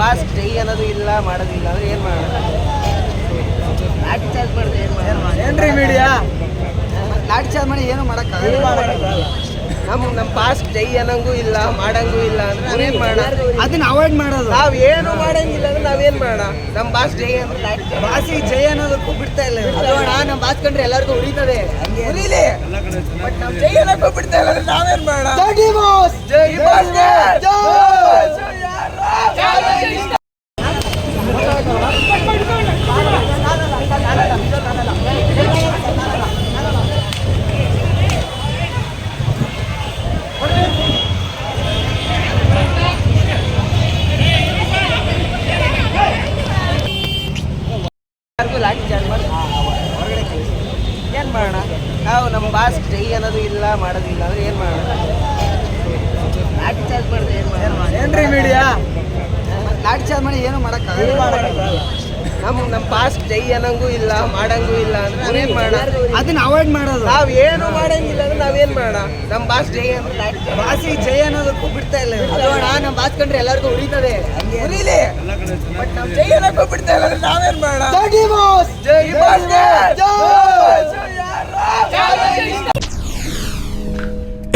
Boss ಜೈ ಅನ್ನೋದು ಇಲ್ಲ ಮಾಡೋದಿಲ್ಲ ಅಂದ್ರೆ ಏನು ಮಾಡೋಣ ಲಾಠಿ ಚಾರ್ಜ್ ಮಾಡಿದ್ರೆ ಏನು ಮಾಡೋಣ ಏನ್ರಿ ಮೀಡಿಯಾ ಲಾಠಿ ಚಾರ್ಜ್ ಮಾಡಿ ಏನು ಮಾಡೋಕ್ಕಾಗಲ್ಲ. ನಮ್ಮ ನಮ್ಮ ಬಾಸ್ ಜೈ ಅನ್ನಂಗೂ ಇಲ್ಲ ಮಾಡಂಗೂ ಇಲ್ಲ ಅಂದ್ರೆ ನಾವೇನು ಮಾಡೋಣ ಅದನ್ನ ಅವಾಯ್ಡ್ ಮಾಡೋದು. ನಾವು ಏನು ಮಾಡಂಗಿಲ್ಲ ಅಂದ್ರೆ ನಾವೇನು ಮಾಡೋಣ ನಮ್ಮ ಬಾಸ್ ಜೈ ಅಂದ್ರೆ ಬಾಸಿ ಜೈ ಅನ್ನೋದಕ್ಕೂ ಬಿಡ್ತಾ ಇಲ್ಲ ಅಣ್ಣ ನಮ್ಮ ಬಾಸ್ ಕಂಡ್ರೆ ಎಲ್ಲರಿಗೂ ಉಳಿತದೆ ಉರಿಲಿ. ಬಟ್ ನಾವು ಜೈ ಅನ್ನೋಕ್ಕೂ ಬಿಡ್ತಾ ಇಲ್ಲ ಅಂದ್ರೆ ನಾವೇನ್ ಮಾಡೋಣ ಜೈ ಬಾಸ್. ಜೈ ಬಾಸ್ಗೆ ಯಾರಿಗೂ ಲಾಠಿ ಚಾರ್ಜ್ ಮಾಡಿ ಹೊರಗಡೆ ಕಳಿಸಿ ಏನು ಮಾಡೋಣ? ನಾವು ನಮ್ಮ ಬಾಸ್ ಜೈ ಅನ್ನೋದು ಇಲ್ಲ ಮಾಡೋದಿಲ್ಲ ಅಂದ್ರೆ ಏನು ಮಾಡೋಣ? ಲಾಠಿ ಚಾರ್ಜ್ ಮಾಡಿದ್ರೆ ಏನು ಮಾಡೋಣ? ಏನ್ರಿ ಮೀಡಿಯಾ ಲಾಠಿ ಚಾರ್ಜ್ ಮಾಡಿ ಏನು ಮಾಡೋಕ್ಕಾಗಲ್ಲ ನಮ್ಮ ನಮ್ಮ ಬಾಸ್ ಜೈ ಅನ್ನಂಗೂ ಇಲ್ಲ ಮಾಡಂಗೂ ಇಲ್ಲ ಅಂದ್ರೆ ನಾವೇನು ಮಾಡೋಣ? ಅದನ್ನ ಅವಾಯ್ಡ್ ಮಾಡೋದು. ನಾವು ಏನು ಮಾಡಂಗಿಲ್ಲ ಅಂದ್ರೆ ನಾವೇನ್ ಮಾಡೋಣ? ನಮ್ಮ ಬಾಸ್ ಜೈ ಅಂದ್ರೆ ಲಾಠಿ ಬಾಸಿ ಜಯ ಅನ್ನೋದಕ್ಕೂ ಬಿಡ್ತಾ ಇಲ್ಲ. ಅದು ನಮ್ಮ ಬಾಸ್ ಕಂಡ್ರೆ ಎಲ್ಲರಿಗೂ ಉಳಿತದೆ ಉರಿಲಿ. ಬಟ್ ನಾವು ಜೈ ಅನ್ನಕ್ಕೂ ಬಿಡ್ತಾ ಇಲ್ಲ ಅಂದ್ರೆ ನಾವೇನ್ ಮಾಡೋಣ? Jai boss Jai